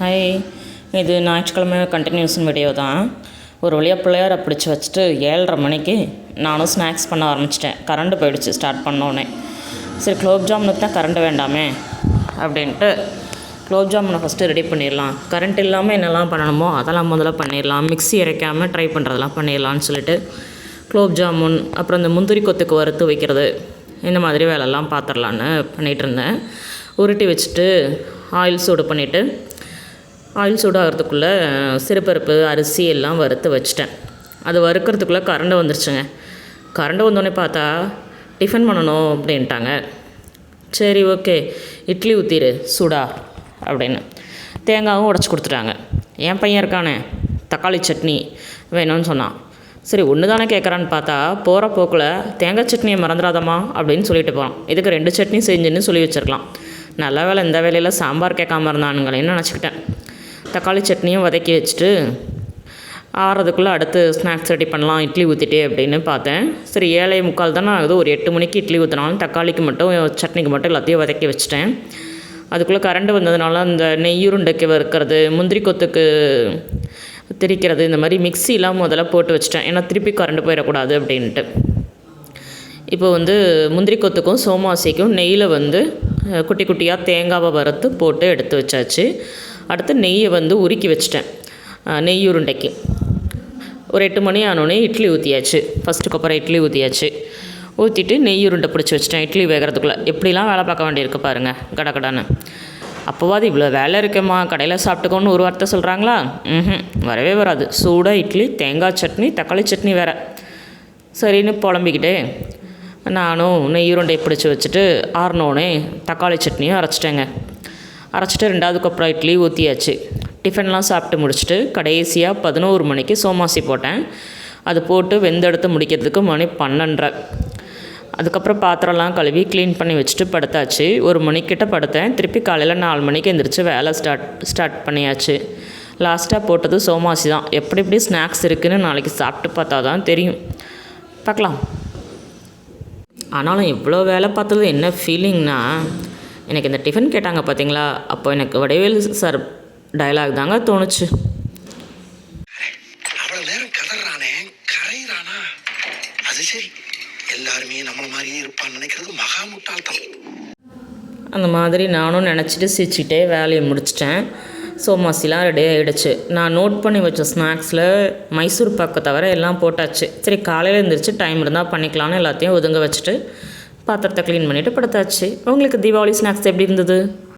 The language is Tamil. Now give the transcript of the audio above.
ஹாய் இது ஞாயிற்றுக்கிழமை கண்டினியூஷன் வீடியோ தான். ஒரு வழியாக பிள்ளையாரை பிடிச்சி வச்சுட்டு ஏழரை மணிக்கு நானும் ஸ்நாக்ஸ் பண்ண ஆரம்பிச்சிட்டேன். கரண்ட்டு போயிடுச்சு ஸ்டார்ட் பண்ணோன்னே சரி குலோப் ஜாமுனுக்கு தான் கரண்ட் வேண்டாமே அப்படின்ட்டு குலோப் ஜாமுனை ஃபஸ்ட்டு ரெடி பண்ணிடலாம். கரண்ட் இல்லாமல் என்னெல்லாம் பண்ணணுமோ அதெல்லாம் முதல்ல பண்ணிடலாம். மிக்ஸி இறைக்காமல் ட்ரை பண்ணுறதெல்லாம் பண்ணிடலான்னு சொல்லிட்டு குலோப் ஜாமுன் அப்புறம் இந்த முந்திரி கொத்துக்கு வறுத்து வைக்கிறது இந்த மாதிரி வேலைலாம் பார்த்துடலான்னு பண்ணிகிட்டு இருந்தேன். உருட்டி வச்சுட்டு ஆயில் சூடு பண்ணிவிட்டு ஆயில் சூடாகிறதுக்குள்ளே சிறுபருப்பு அரிசி எல்லாம் வறுத்து வச்சிட்டேன். அது வறுக்கிறதுக்குள்ளே கரண்டை வந்துருச்சுங்க. கரண்டை வந்தோடனே பார்த்தா டிஃபன் பண்ணணும் அப்படின்ட்டாங்க. சரி ஓகே. இட்லி ஊற்றிடு சூடா அப்படின்னு. தேங்காவும் உடச்சி கொடுத்துட்டாங்க. என் பையன் இருக்கானே தக்காளி சட்னி வேணும்னு சொன்னான். சரி ஒன்று தானே கேட்குறான்னு பார்த்தா போகிற போக்கில் தேங்காய் சட்னியை மறந்துடாதம்மா அப்படின்னு சொல்லிட்டு போகிறான் இதுக்கு ரெண்டு சட்னி செஞ்சுன்னு சொல்லி வச்சிருக்கலாம். நல்ல வேலை இந்த வேலையில் சாம்பார் கேட்காம இருந்தானுங்களேன்னு நினச்சிக்கிட்டேன். தக்காளி சட்னியும் வதக்கி வச்சுட்டு ஆறதுக்குள்ளே அடுத்து ஸ்நாக்ஸ் ரெடி பண்ணலாம். இட்லி ஊற்றிட்டே அப்படின்னு பார்த்தேன். சரி ஏழை முக்கால் தானே ஆகுது. ஒரு எட்டு மணிக்கு இட்லி ஊற்றினாலும் தக்காளிக்கு மட்டும் சட்னிக்கு மட்டும் எல்லாத்தையும் வதக்கி வச்சுட்டேன். அதுக்குள்ளே கரண்ட் வந்ததுனால அந்த நெய்யுருண்டைக்கு வறுக்கிறது முந்திரி கொத்துக்கு திரிக்கிறது இந்த மாதிரி மிக்சிலாம் முதல்ல போட்டு வச்சிட்டேன். ஏன்னா திருப்பி கரண்ட் போயிடக்கூடாது அப்படின்ட்டு. இப்போ வந்து முந்திரி கொத்துக்கும் சோமாசிக்கும் நெய்யில் வந்து குட்டி குட்டியாக தேங்காவை வறுத்து போட்டு எடுத்து வச்சாச்சு. அடுத்து நெய்யை வந்து உருக்கி வச்சிட்டேன். நெய் உருண்டைக்கு. ஒரு எட்டு மணி ஆனோடனே இட்லி ஊற்றியாச்சு ஃபஸ்ட்டுக்கு அப்புறம் இட்லி ஊற்றியாச்சு ஊற்றிட்டு நெய் உருண்டை பிடிச்சி வச்சிட்டேன். இட்லி வேகிறதுக்குள்ளே. எப்படிலாம் வேலை பார்க்க வேண்டியிருக்கு பாருங்கள் கடகடான்னு அப்போவாது இவ்வளோ வேலை இருக்கேம்மா கடையில் சாப்பிட்டுக்கோன்னு ஒரு வார்த்தை சொல்கிறாங்களா ம் வரவே வராது. சூடாக இட்லி தேங்காய் சட்னி தக்காளி சட்னி வேறு. சரின்னு புலம்பிக்கிட்டே நானும் நெய் உருண்டையை பிடிச்சி வச்சுட்டு ஆறினோடனே தக்காளி சட்னியும் அரைச்சிட்டேங்க. அரைச்சிட்டு ரெண்டாவது கொப்பரை இட்லி ஊற்றியாச்சு டிஃபன்லாம் சாப்பிட்டு முடிச்சுட்டு கடைசியாக பதினோரு மணிக்கு சோமாசி போட்டேன். அது போட்டு வெந்தெடுத்து முடிக்கிறதுக்கு மணி பன்னெண்டரை. அதுக்கப்புறம் பாத்திரம்லாம் கழுவி க்ளீன் பண்ணி வச்சுட்டு படுத்தாச்சு. ஒரு மணிக்கிட்ட படுத்தேன். திருப்பி காலையில் நாலு மணிக்கு எந்திரிச்சு வேலை ஸ்டார்ட் ஸ்டார்ட் பண்ணியாச்சு. லாஸ்ட்டாக போட்டது சோமாசி தான். எப்படி எப்படி ஸ்நாக்ஸ் இருக்குதுன்னு நாளைக்கு சாப்பிட்டு பார்த்தா தான் தெரியும். பார்க்கலாம். ஆனாலும் இவ்வளோ வேலை பார்த்தது? என்ன ஃபீலிங்னா எனக்கு இந்த டிஃபன் கேட்டாங்க பார்த்தீங்களா அப்போ எனக்கு வடிவேல் சார் டயலாக் தாங்க தோணுச்சு. எல்லாருமே நம்மள மாதிரியே இருப்பான்னு நினைக்கிறது மகா முட்டாள்தனம். அந்த மாதிரி நானும் நினச்சிட்டு சிரிச்சுக்கிட்டே வேலையை முடிச்சிட்டேன். சோமாசிலாம் ரெடி ஆகிடுச்சு நான் நோட் பண்ணி வச்ச ஸ்நாக்ஸில் மைசூர் பாக்கு தவிர எல்லாம் போட்டாச்சு. சரி காலையில் எழுந்திரிச்சு டைம் இருந்தால் பண்ணிக்கலாம்னு எல்லாத்தையும் ஒதுங்க வச்சுட்டு பாத்திரத்தை க்ளீன் பண்ணிவிட்டு படுத்தாச்சு. உங்களுக்கு தீபாவளி ஸ்நாக்ஸ் எப்படி இருந்தது?